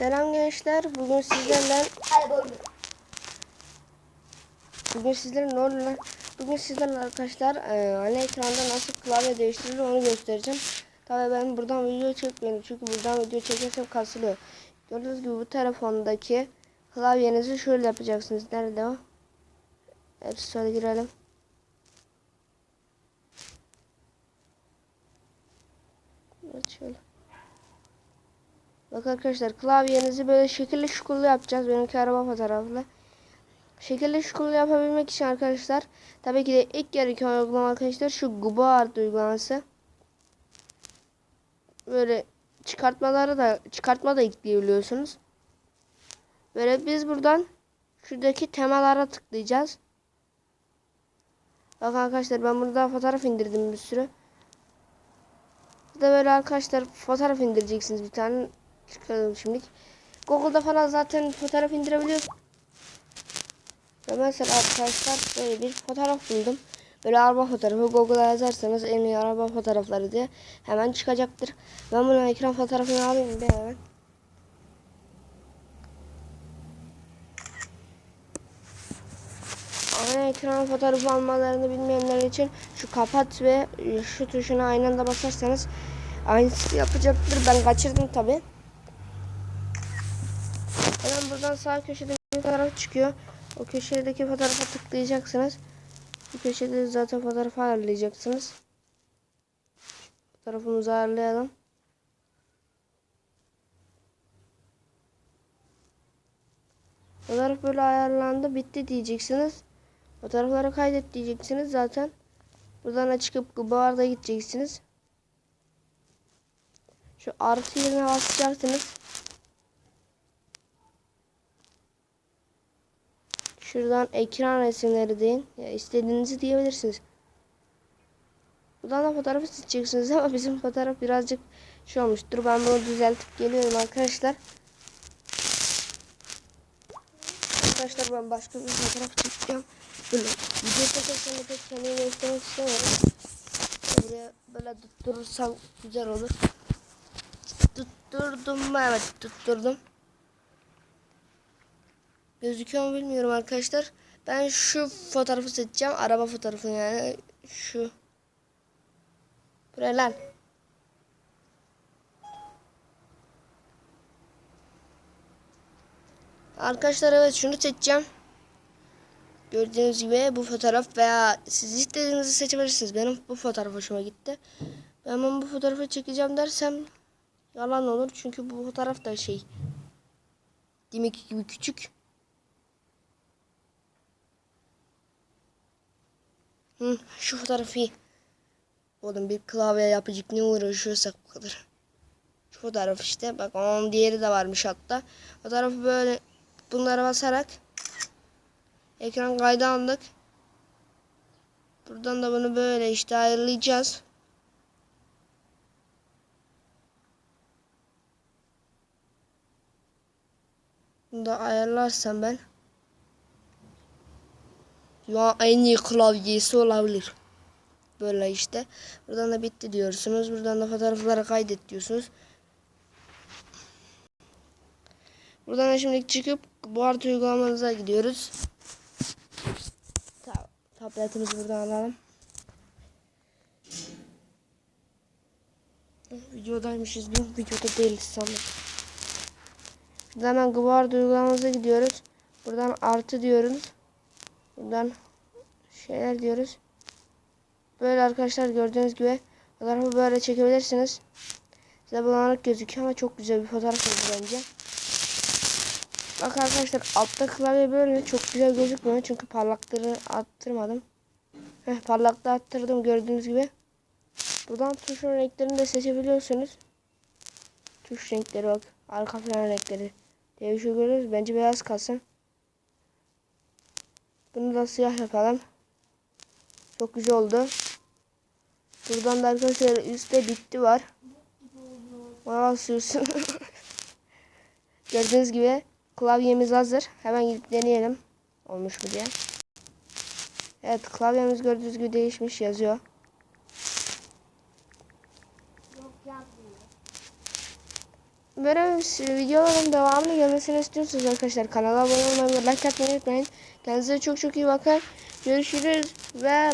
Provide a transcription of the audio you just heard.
Selam gençler. Bugün sizlerle bugün sizlerle ne oluyor? Bugün sizlerle arkadaşlar e, ana ekranda nasıl klavye değiştirilir onu göstereceğim. Tabii ben buradan video çekmiyorum çünkü buradan video çekersem kasılıyor. Gördüğünüz gibi bu telefondaki klavyenizi şöyle yapacaksınız. Nerede o? Şöyle girelim. Evet şöyle. Bak arkadaşlar klavyenizi böyle şekilli şukullu yapacağız. Benimki araba fotoğraflı. Şekilli şukullu yapabilmek için arkadaşlar tabii ki de ilk gereken uygulama arkadaşlar şu Guboart uygulaması. Böyle çıkartmaları da çıkartma da ekleyebiliyorsunuz. Böyle biz buradan şuradaki temalara tıklayacağız. Bak arkadaşlar ben burada fotoğraf indirdim bir sürü. Burada böyle arkadaşlar fotoğraf indireceksiniz bir tane. Çıkaralım şimdi. Google'da falan zaten fotoğraf indirebiliyorsun. Ve mesela arkadaşlar böyle bir fotoğraf buldum. Böyle araba fotoğrafı Google'a yazarsanız en iyi araba fotoğrafları diye hemen çıkacaktır. Ben bunun ekran fotoğrafını alayım bir hemen. Ana ekran fotoğrafı almalarını bilmeyenler için şu kapat ve şu tuşuna aynı anda basarsanız aynısı yapacaktır. Ben kaçırdım tabi. Buradan sağ köşede bir fotoğraf çıkıyor. O köşedeki fotoğrafa tıklayacaksınız. Bu köşede zaten fotoğrafı ayarlayacaksınız. Fotoğrafımızı ayarlayalım. Fotoğraf böyle ayarlandı. Bitti diyeceksiniz. Fotoğrafları kaydet diyeceksiniz zaten. Buradan çıkıp Gubarda gideceksiniz. Şu artı yerine basacaksınız. Şuradan ekran resimleri deyin. Ya istediğinizi diyebilirsiniz. Buradan da fotoğrafı seçeceksiniz ama bizim fotoğraf birazcık şey olmuş. Dur ben bunu düzeltip geliyorum arkadaşlar. Arkadaşlar ben başka bir fotoğraf çekeceğim. Böyle video çekerken de kendimi göstermek istemiyorum. Buraya böyle tutturursam güzel olur. Tutturdum mu? Evet tutturdum. Gözüküyor mu bilmiyorum arkadaşlar. Ben şu fotoğrafı seçeceğim. Araba fotoğrafı yani. Şu. Buraya lan. Arkadaşlar evet şunu seçeceğim. Gördüğünüz gibi bu fotoğraf veya siz istediğinizi seçebilirsiniz. Benim bu fotoğraf hoşuma gitti. Ben bu fotoğrafı çekeceğim dersem yalan olur. Çünkü bu fotoğraf da şey. Demek gibi küçük. Hı, şu fotoğrafı iyi. Oğlum bir klavye yapacak ne uğraşıyorsak bu kadar. Şu fotoğraf işte. Bak onun diğeri de varmış hatta. Fotoğrafı böyle bunlara basarak ekran kaydı aldık. Buradan da bunu böyle işte ayarlayacağız. Bunu da ayarlarsam ben ya en klavyesi olabilir. Böyle işte. Buradan da bitti diyorsunuz. Buradan da fotoğrafları kaydet diyorsunuz. Buradan da şimdi çıkıp bu artı uygulamanıza gidiyoruz. Ta tabletimizi buradan alalım. Videodaymışız. Yok videoda değiliz sanırım. Buradan hemen Guard uygulamamıza gidiyoruz. Buradan artı diyoruz. Buradan şeyler diyoruz. Böyle arkadaşlar gördüğünüz gibi fotoğrafı böyle çekebilirsiniz. Size bulanık gözüküyor ama çok güzel bir fotoğraf oldu bence. Bak arkadaşlar altta klavye böyle çok güzel gözükmüyor çünkü parlaklığı arttırmadım. Heh, parlaklığı arttırdım gördüğünüz gibi. Buradan tuş renklerini de seçebiliyorsunuz. Tuş renkleri bak. Arka plan renkleri. Şey görüyoruz. Bence beyaz kalsın. Bunu da siyah yapalım. Çok güzel oldu. Buradan da arkadaşlar üstte bitti var. Ona basıyorsun. Gördüğünüz gibi klavyemiz hazır. Hemen gidip deneyelim. Olmuş mu diye. Evet klavyemiz gördüğünüz gibi değişmiş yazıyor. Yok yapmıyor. Böyle videoların devamını gelmesini istiyorsanız arkadaşlar kanala abone olmayı ve like atmayı unutmayın. Kendinize çok çok iyi bakın. Görüşürüz ve